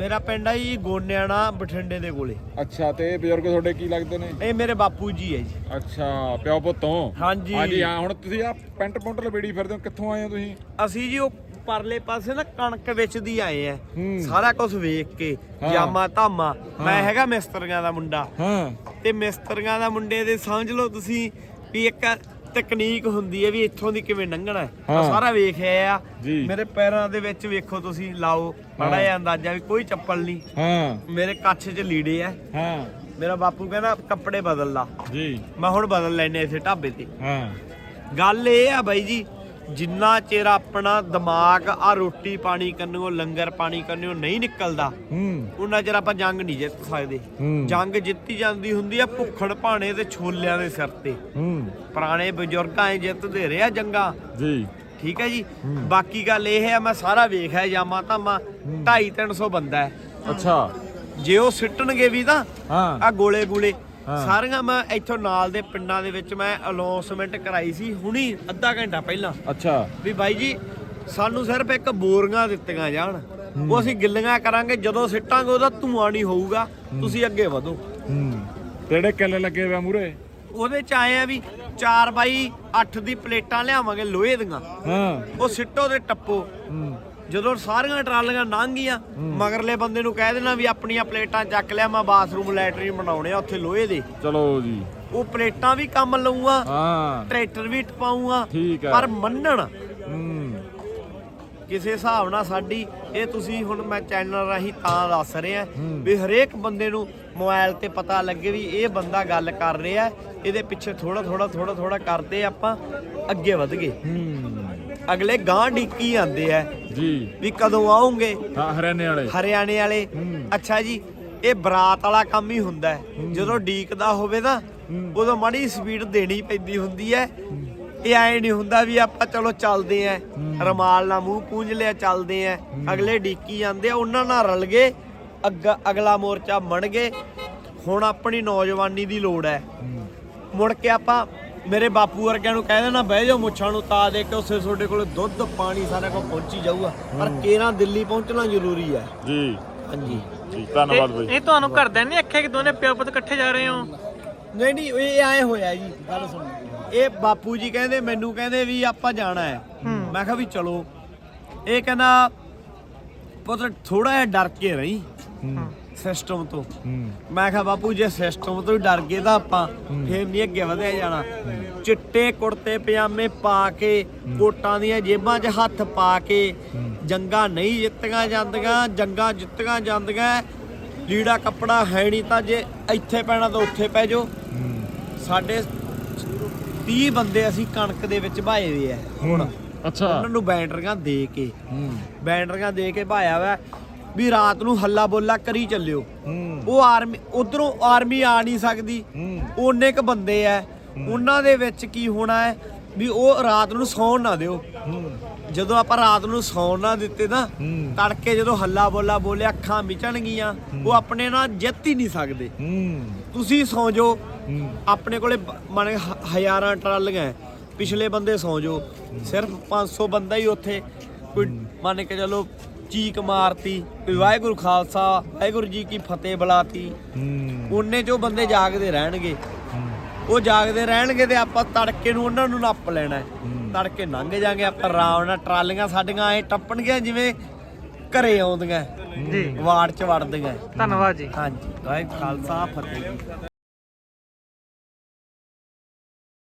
ਮੇਰਾ ਪਿੰਡ ਆ ਜੀ ਗੋਨਿਆਣਾ ਬਠਿੰਡੇ ਦੇ ਕੋਲੇ। ਅੱਛਾ ਤੇ ਇਹ ਬਜ਼ੁਰਗ ਤੁਹਾਡੇ ਕੀ ਲੱਗਦੇ ਨੇ? ਇਹ ਮੇਰੇ ਬਾਪੂ ਜੀ ਹੈ ਜੀ। ਅੱਛਾ ਪਿਓ ਪੁੱਤੋਂ ਹਾਂਜੀ। ਹਾਂਜੀ ਹਾਂ ਹੁਣ ਤੁਸੀਂ ਆ ਪੈਂਟ ਪੁੰਟ ਲਵੇੜੀ ਫਿਰਦੇ ਹੋ ਕਿੱਥੋਂ ਆਏ ਹੋ ਤੁਸੀਂ? ਅਸੀਂ ਜੀ ਉਹ ਪਰਲੇ ਪਾਸੇ ਨਾ ਕਣਕ ਵੇਚਦੀ ਆਏ ਆ। ਹੂੰ। ਸਾਰਾ ਕੁਝ ਵੇਖ ਕੇ ਹਾਂ। ਜਾਮਾ ਧਾਮਾ। ਮੈਂ ਹੈਗਾ ਮਿਸਤਰੀਆਂ ਦਾ ਮੁੰਡਾ। ਹਾਂ। ਤੇ ਮਿਸਤਰੀਆਂ ਦਾ ਮੁੰਡੇ ਦੇ ਸਮਝ ਲਓ ਤੁਸੀਂ ਵੀ ਇੱਕ ਤਕਨੀਕ ਹੁੰਦੀ ਹੈ ਵੀ ਇੱਥੋਂ ਦੀ ਕਿਵੇਂ ਲੰਘਣਾ ਹੈ। ਤਾਂ ਸਾਰਾ ਵੇਖਿਆ ਆ। ਮੇਰੇ ਪੈਰਾਂ ਦੇ ਵਿੱਚ ਵੇਖੋ ਤੁਸੀਂ ਲਾਓ। ਬੜਾ ਜਿਹਾ ਅੰਦਾਜ਼ਾ ਵੀ ਕੋਈ ਚੱਪਲ ਨਹੀਂ। ਹਾਂ। ਮੇਰੇ ਕੱਛ 'ਚ ਲੀੜੇ ਆ ਹਾਂ। ਮੇਰਾ ਬਾਪੂ ਕਹਿੰਦਾ ਕੱਪੜੇ ਬਦਲ ਲਾ। ਜੀ। ਮੈਂ ਹੁਣ ਬਦਲ ਲੈਨੇ ਇੱਥੇ ਢਾਬੇ ਤੇ। ਹਾਂ। ਗੱਲ ਇਹ ਆ ਬਾਈ ਜੀ ਜਿੰਨਾ ਚਿਰ ਆਪਣਾ ਦਿਮਾਗ ਆ ਰੋਟੀ ਪਾਣੀ ਕਰਨੋਂ ਲੰਗਰ ਪਾਣੀ ਕਰਨੋਂ ਨਹੀਂ ਨਿਕਲਦਾ ਹੂੰ। ਉਹਨਾਂ ਚਿਰ ਆਪਾਂ ਜੰਗ ਨਹੀਂ ਜਿੱਤ ਸਕਦੇ। ਹੂੰ। ਜੰਗ ਜਿੱਤੀ ਜਾਂਦੀ ਹੁੰਦੀ ਆ ਭੁੱਖਣ ਭਾਣੇ ਤੇ ਛੋਲਿਆਂ ਦੇ ਸਿਰ ਤੇ। ਹੂੰ। ਪੁਰਾਣੇ ਬਜ਼ੁਰਗਾਂ ਐ ਜਿੱਤਦੇ ਰਿਹਾ ਜੰਗਾਂ। ਜੀ। ਠੀਕ ਹੈ ਜੀ? ਬਾਕੀ ਗੱਲ ਇਹ ਹੈ ਮੈਂ ਸਾਰਾ ਵੇਖਿਆ ਜਾਮਾ ਧਾਮਾ 2.5 300 ਬੰਦਾ ਹੈ। ਅੱਛਾ। ਜੇ ਉਹ ਸਿੱਟਣਗੇ ਵੀ ਤਾਂ ਹਾਂ। ਆ ਗੋਲੇ ਗੋਲੇ। ਸਾਰੀਆਂ ਮੈਂ ਇੱਥੋਂ ਨਾਲ ਦੇ ਪਿੰਡਾਂ ਦੇ ਵਿੱਚ ਮੈਂ ਅਨਾਉਂਸਮੈਂਟ ਕਰਾਈ ਸੀ ਹੁਣੀ ਅੱਧਾ ਘੰਟਾ ਪਹਿਲਾਂ। ਅੱਛਾ। ਵੀ ਬਾਈ ਜੀ ਸਾਨੂੰ ਸਿਰਫ ਇੱਕ ਬੋਰੀਆਂ ਦਿੱਤੀਆਂ ਜਾਣ। ਉਹ ਅਸੀਂ ਗਿੱਲੀਆਂ ਕਰਾਂਗੇ ਜਦੋਂ ਸਿੱਟਾਂਗੇ ਉਹਦਾ ਧੂਆਂ ਨਹੀਂ ਹੋਊਗਾ ਤੁਸੀਂ ਅੱਗੇ ਵਧੋ। ਹੂੰ। ਤੇੜੇ ਕਿੱਲੇ ਲੱਗੇ ਹੋਏ ਮੂਰੇ ਉਹਦੇ ਚ ਆਏ ਆ ਵੀ 4 ਬਾਈ 8 ਦੀ ਪਲੇਟਾਂ ਲਿਆਵਾਂਗੇ ਲੋਹੇ ਦੀਆਂ। ਹਾਂ। ਉਹ ਸਿੱਟੋ ਤੇ ਟੱਪੋ। ਹੂੰ। ਜਦੋਂ ਸਾਰੀਆਂ ਟਰਾਲੀਆਂ ਲੰਘ ਗਈਆਂ ਮਗਰਲੇ ਬੰਦੇ ਨੂੰ ਕਹਿ ਦੇਣਾ ਵੀ ਆਪਣੀਆਂ ਪਲੇਟਾਂ ਚੱਕ ਲਿਆ ਮੈਂ ਬਾਥਰੂਮ ਲੈਟਰੀਨ ਬਣਾਉਣੇ ਆ ਉੱਥੇ ਲੋਹੇ ਦੇ। ਚਲੋ ਜੀ। ਉਹ ਪਲੇਟਾਂ ਵੀ ਕੰਮ ਲਊਗਾ ਹਾਂ। ਟਰੈਕਟਰ ਵੀ ਹੈ। ਪਰ ਮੰਨਣ ਕਿਸੇ ਹਿਸਾਬ ਨਾਲ ਸਾਡੀ ਇਹ ਤੁਸੀਂ ਹੁਣ ਮੈਂ ਚੈਨਲ ਰਾਹੀਂ ਤਾਂ ਦੱਸ ਰਿਹਾ ਵੀ ਹਰੇਕ ਬੰਦੇ ਨੂੰ ਮੋਬਾਈਲ ਤੇ ਪਤਾ ਲੱਗੇ ਵੀ ਇਹ ਬੰਦਾ ਗੱਲ ਕਰ ਰਿਹਾ ਇਹਦੇ ਪਿੱਛੇ ਥੋੜਾ ਥੋੜਾ ਥੋੜਾ ਥੋੜਾ ਕਰਦੇ ਆਪਾਂ ਅੱਗੇ ਵਧ ਗਏ। ਅਗਲੇ ਗਾਂ ਡੀਕੀ ਆਂਦੇ ਆ ਜੀ। ਵੀ ਕਦੋਂ ਆਉਂਗੇ? ਹਾਂ ਹਰਿਆਣੇ ਵਾਲੇ। ਹਰਿਆਣੇ ਵਾਲੇ। ਅੱਛਾ ਜੀ ਇਹ ਬਰਾਤ ਵਾਲਾ ਕੰਮ ਹੀ ਹੁੰਦਾ ਹੈ। ਜਦੋਂ ਡੀਕਦਾ ਹੋਵੇ ਨਾ ਉਦੋਂ ਮਾੜੀ ਸਪੀਡ ਦੇਣੀ ਪੈਂਦੀ ਹੁੰਦੀ ਹੈ। ਇਹ ਐ ਨਹੀਂ ਹੁੰਦਾ ਵੀ ਆਪਾਂ ਚਲੋ ਚੱਲਦੇ ਆਂ ਰਮਾਲ ਨਾਲ ਮੂੰਹ ਪੂੰਝ ਲਿਆ ਚੱਲਦੇ ਆਂ ਅਗਲੇ ਡੀਕੀ ਜਾਂਦੇ ਆ ਉਹਨਾਂ ਨਾਲ ਰਲ ਗਏ। ਅੱਗਾ- ਅਗਲਾ ਮੋਰਚਾ ਬਣ ਗਏ। ਹੁਣ ਆਪਣੀ ਨੌਜਵਾਨੀ ਦੀ ਲੋੜ ਹੈ। ਮੁੜ ਕੇ ਆਪਾਂ ਮੇਰੇ ਬਾਪੂ ਵਰਗਿਆਂ ਨੂੰ ਕਹਿ ਦੇਣਾ ਬਹਿ ਜਾਓ ਮੁੱਛਾਂ ਨੂੰ ਤਾ ਦੇ ਕੇ ਉਸੇ ਤੁਹਾਡੇ ਕੋਲ ਦੁੱਧ ਪਾਣੀ ਸਾਰਾ ਕੁਝ ਪਹੁੰਚੀ ਜਾਊਗਾ। ਪਰ ਕੇਰਾਂ ਦਿੱਲੀ ਪਹੁੰਚਣਾ ਜ਼ਰੂਰੀ ਹੈ। ਜੀ। ਹਾਂਜੀ। ਜੀ ਧੰਨਵਾਦ ਬਾਈ। ਇਹ ਤੁਹਾਨੂੰ ਘਰਦਿਆਂ ਨੇ ਆਖਿਆ ਕਿ ਦੋਨੇ ਪਿਓ ਪੁੱਤ ਇਕੱਠੇ ਜਾ ਰਹੇ ਹੋ? ਨਹੀਂ ਨਹੀਂ ਇਹ ਐ ਹੋਇਆ ਜੀ ਗੱਲ ਸੁਣ। ਇਹ ਬਾਪੂ ਜੀ ਕਹਿੰਦੇ ਮੈਨੂੰ ਕਹਿੰਦੇ ਵੀ ਆਪਾਂ ਜਾਣਾ ਹੈ। ਮੈਂ ਕਿਹਾ ਵੀ ਚਲੋ। ਇਹ ਕਹਿੰਦਾ ਪੁੱਤ ਥੋੜਾ ਜਿਹਾ ਡਰ ਕੇ ਰਹੀ। ਸਿਸਟਮ ਤੋਂ। ਹੂੰ। ਮੈਂ ਕਿਹਾ ਬਾਪੂ ਜੇ ਸਿਸਟਮ ਤੋਂ ਹੀ ਡਰ ਗਏ ਤਾਂ ਆਪਾਂ ਫੇਰ ਨਹੀਂ ਅੱਗੇ ਵਧਿਆ ਜਾਣਾ। ਚਿੱਟੇ ਕੁੜਤੇ ਪਜਾਮੇ ਪਾ ਕੇ ਕੋਟਾਂ ਦੀਆਂ ਜੇਬਾਂ 'ਚ ਹੱਥ ਪਾ ਕੇ ਜੰਗਾਂ ਨਹੀਂ ਜਿੱਤੀਆਂ ਜਾਂਦੀਆਂ ਜੰਗਾਂ ਜਿੱਤੀਆਂ ਜਾਂਦੀਆਂ। ਲੀੜਾ ਕੱਪੜਾ ਹੈ ਨਹੀਂ ਤਾਂ ਜੇ ਇੱਥੇ ਪੈਣਾ ਤਾਂ ਉੱਥੇ ਪੈ ਜਾਓ। ਸਾਡੇ 30 ਬੰਦੇ ਅਸੀਂ ਕਣਕ ਦੇ ਵਿੱਚ ਭਾਏ ਹੋਏ ਆ। ਹੁਣ ਅੱਛਾ। ਉਹਨਾਂ ਨੂੰ ਬੈਟਰੀਆਂ ਦੇ ਕੇ ਹੂੰ। ਬੈਟਰੀਆਂ ਦੇ ਕੇ ਭਾਇਆ ਵਾ। ਵੀ ਰਾਤ ਨੂੰ ਹੱਲਾ ਬੋਲਾ ਕਰੀ ਚੱਲਿਓ। ਉਹ ਆਰਮੀ ਉਧਰੋਂ ਆਰਮੀ ਆ ਨਹੀਂ ਸਕਦੀ। ਓਨੇ ਕ ਬੰਦੇ ਐ। ਉਹਨਾਂ ਦੇ ਵਿੱਚ ਕੀ ਹੋਣਾ ਹੈ ਵੀ ਉਹ ਰਾਤ ਨੂੰ ਸੌਣ ਨਾ ਦਿਓ। ਜਦੋਂ ਆਪਾਂ ਰਾਤ ਨੂੰ ਸੌਣ ਨਾ ਦਿੱਤੇ ਨਾ। ਤੜਕੇ ਜਦੋਂ ਹੱਲਾ ਬੋਲਾ ਬੋਲੇ ਅੱਖਾਂ ਮਿਚਣਗੀਆਂ ਉਹ ਆਪਣੇ ਨਾਲ ਜਿੱਤ ਹੀ ਨਹੀਂ ਸਕਦੇ। ਤੁਸੀਂ ਸੌਂ ਆਪਣੇ ਕੋਲੇ ਮਾਨੇ ਹਜ਼ਾਰਾਂ ਟਰਾਲੀਆਂ। ਪਿਛਲੇ ਬੰਦੇ ਸੌਂ ਜਾਓ ਸਿਰਫ 500 ਬੰਦਾ ਹੀ ਉੱਥੇ। ਕੋਈ ਮੰਨ ਕੇ ਚਲੋ ਚੀਕ ਮਾਰਤੀ ਕੋਈ ਵਾਹਿਗੁਰੂ ਖਾਲਸਾ ਵਾਹਿਗੁਰੂ ਜੀ ਕੀ ਫਤਿਹ ਬੁਲਾਤੀ। ਹੂੰ। ਉਹਨੇ ਜੋ ਬੰਦੇ ਜਾਗਦੇ ਰਹਿਣਗੇ। ਉਹ ਜਾਗਦੇ ਰਹਿਣਗੇ ਤੇ ਆਪਾਂ ਤੜਕੇ ਨੂੰ ਉਹਨਾਂ ਨੂੰ ਨੱਪ ਲੈਣਾ। ਤੜਕੇ ਲੰਘ ਜਾਗੇ ਆਪਾਂ ਆਰਾਮ ਨਾਲ ਟਰਾਲੀਆਂ ਸਾਡੀਆਂ ਐ ਟੱਪਣਗੀਆਂ ਜਿਵੇਂ ਘਰੇ ਆਉਂਦੀਆਂ। ਜੀ। ਵਾੜ ਚ ਵੜਦੀਆਂ। ਧੰਨਵਾਦ ਜੀ। ਹਾਂਜੀ। ਵਾਹਿਗੁਰੂ ਖਾਲਸਾ ਫਤਿਹ